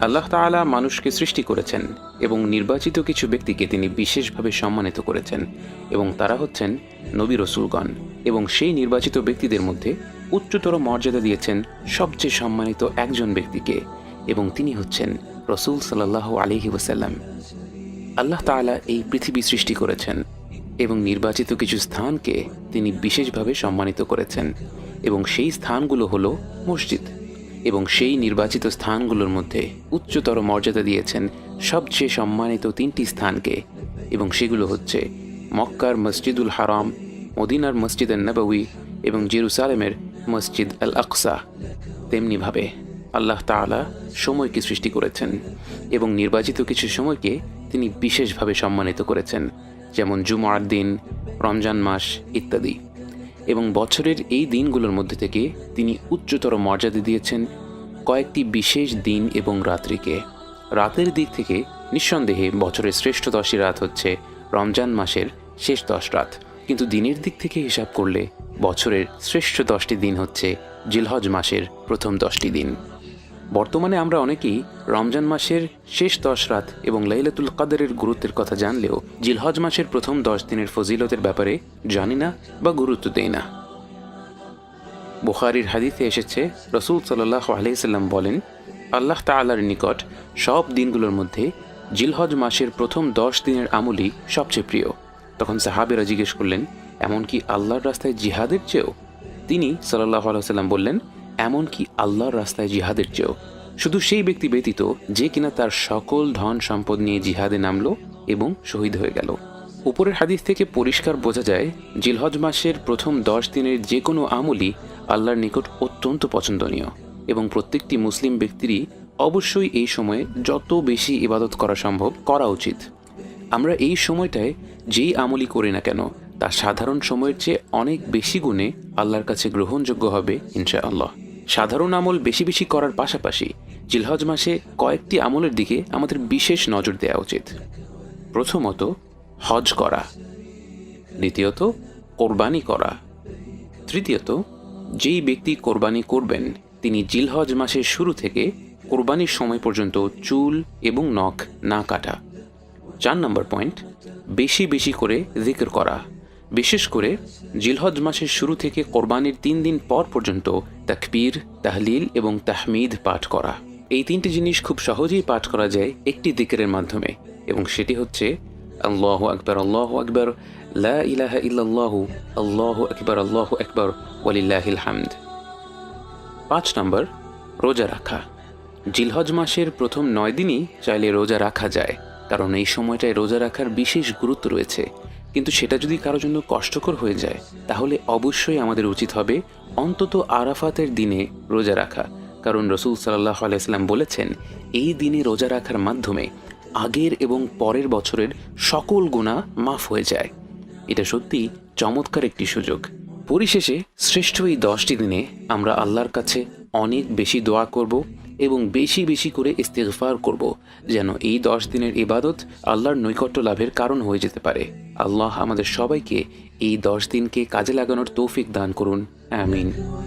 আল্লাহ তাআলা মানুষকে সৃষ্টি করেছেন এবং নির্বাচিত কিছু ব্যক্তিকে তিনি বিশেষভাবে সম্মানিত করেছেন এবং তারা হচ্ছেন নবী রসুলগণ এবং সেই নির্বাচিত ব্যক্তিদের মধ্যে উচ্চতর মর্যাদা দিয়েছেন সবচেয়ে সম্মানিত একজন ব্যক্তিকে এবং তিনি হচ্ছেন রসুল সাল্লাহ আলিহি ওসাল্লাম আল্লাহ তাআলা এই পৃথিবী সৃষ্টি করেছেন এবং নির্বাচিত কিছু স্থানকে তিনি বিশেষভাবে সম্মানিত করেছেন এবং সেই স্থানগুলো হলো মসজিদ। এবং সেই নির্বাচিত স্থানগুলোর মধ্যে উচ্চতর মর্যাদা দিয়েছেন সবচেয়ে সম্মানিত তিনটি স্থানকে, এবং সেগুলো হচ্ছে মক্কার মসজিদুল হারাম, মদিনার মসজিদ নববী এবং জেরুসালেমের মসজিদ আল আকসা তেমনিভাবে আল্লাহ তাআলা সময়কে সৃষ্টি করেছেন এবং নির্বাচিত কিছু সময়কে তিনি বিশেষভাবে সম্মানিত করেছেন, যেমন জুমার দিন, রমজান মাস ইত্যাদি। এবং বছরের এই দিনগুলোর মধ্যে থেকে তিনি উচ্চতর মর্যাদা দিয়েছেন কয়েকটি বিশেষ দিন এবং রাত্রিকে। রাতের দিক থেকে নিঃসন্দেহে বছরের শ্রেষ্ঠ দশই রাত হচ্ছে রমজান মাসের শেষ দশ রাত। কিন্তু দিনের দিক থেকে হিসাব করলে বছরের শ্রেষ্ঠ দশটি দিন হচ্ছে জিলহজ মাসের প্রথম দশটি দিন। বর্তমানে আমরা অনেকেই রমজান মাসের শেষ দশ রাত এবং লাইলাতুল কাদারের গুরুত্বের কথা জানলেও জিলহজ মাসের প্রথম দশ দিনের ফজিলতের ব্যাপারে জানি না বা গুরুত্ব দেই না। বুখারির হাদিতে এসেছে, রসুল সাল্লাহ আলহিসাল্লাম বলেন, আল্লাহ তাআলার নিকট সব দিনগুলোর মধ্যে জিলহজ মাসের প্রথম দশ দিনের আমলই সবচেয়ে প্রিয়। তখন সাহাবেরা জিজ্ঞেস করলেন, এমনকি আল্লাহর রাস্তায় জিহাদের চেয়েও? তিনি সাল্লাহ আলাইসাল্লাম বললেন এমনকি আল্লাহর রাস্তায় জিহাদের চেয়েও। শুধু সেই ব্যক্তি ব্যতীত যে কিনা তার সকল ধন সম্পদ নিয়ে জিহাদে নামলো এবং শহীদ হয়ে গেল। উপরের হাদিস থেকে পরিষ্কার বোঝা যায়, জিলহজ মাসের প্রথম দশ দিনের যে কোনো আমলই আল্লাহর নিকট অত্যন্ত পছন্দনীয় এবং প্রত্যেকটি মুসলিম ব্যক্তিরই অবশ্যই এই সময়ে যত বেশি ইবাদত করা সম্ভব করা উচিত। আমরা এই সময়টায় যেই আমলই করি না কেন, তা সাধারণ সময়ের চেয়ে অনেক বেশি গুণে আল্লাহর কাছে গ্রহণযোগ্য হবে, ইনশাআল্লাহ। সাধারণ আমল বেশি বেশি করার পাশাপাশি জিলহজ মাসে কয়েকটি আমলের দিকে আমাদের বিশেষ নজর দেওয়া উচিত। প্রথমত, হজ করা। দ্বিতীয়ত, কোরবানি করা। তৃতীয়ত, যেই ব্যক্তি কোরবানি করবেন, তিনি জিলহজ মাসের শুরু থেকে কোরবানির সময় পর্যন্ত চুল এবং নখ না কাটা। চার নম্বর পয়েন্ট, বেশি বেশি করে জিকির করা। বিশেষ করে জিলহজ মাসের শুরু থেকে কোরবানির তিন দিন পর পর্যন্ত তাকবীর, তাহলিল এবং তাহমিদ পাঠ করা। এই তিনটি জিনিস খুব সহজেই পাঠ করা যায় একটি দিকের মাধ্যমে এবং সেটি হচ্ছে আল্লাহ আকবর আল্লাহ আকবর, লা ইলাহা ইল্লাল্লাহু, আল্লাহু আকবর আল্লাহু আকবর, ওয়ালিল্লাহিল হামদ। পাঁচ নম্বর, রোজা রাখা। জিলহজ মাসের প্রথম নয় দিনই চাইলে রোজা রাখা যায়, কারণ এই সময়টায় রোজা রাখার বিশেষ গুরুত্ব রয়েছে। কিন্তু সেটা যদি কারোর জন্য কষ্টকর হয়ে যায়, তাহলে অবশ্যই আমাদের উচিত হবে অন্তত আরাফাতের দিনে রোজা রাখা। কারণ রসুল সাল্লাহ আলাইসাল্লাম বলেছেন, এই দিনে রোজা রাখার মাধ্যমে আগের এবং পরের বছরের সকল গুণা মাফ হয়ে যায়। এটা সত্যি চমৎকার একটি সুযোগ। পরিশেষে শ্রেষ্ঠ এই দশটি দিনে আমরা আল্লাহর কাছে অনেক বেশি দোয়া করব। এবং বেশি বেশি করে ইস্তেগফার করব, যেন এই দশ দিনের ইবাদত আল্লাহর নৈকট্য লাভের কারণ হয়ে যেতে পারে। আল্লাহ আমাদের সবাইকে এই দশ দিনকে কাজে লাগানোর তৌফিক দান করুন। আমিন।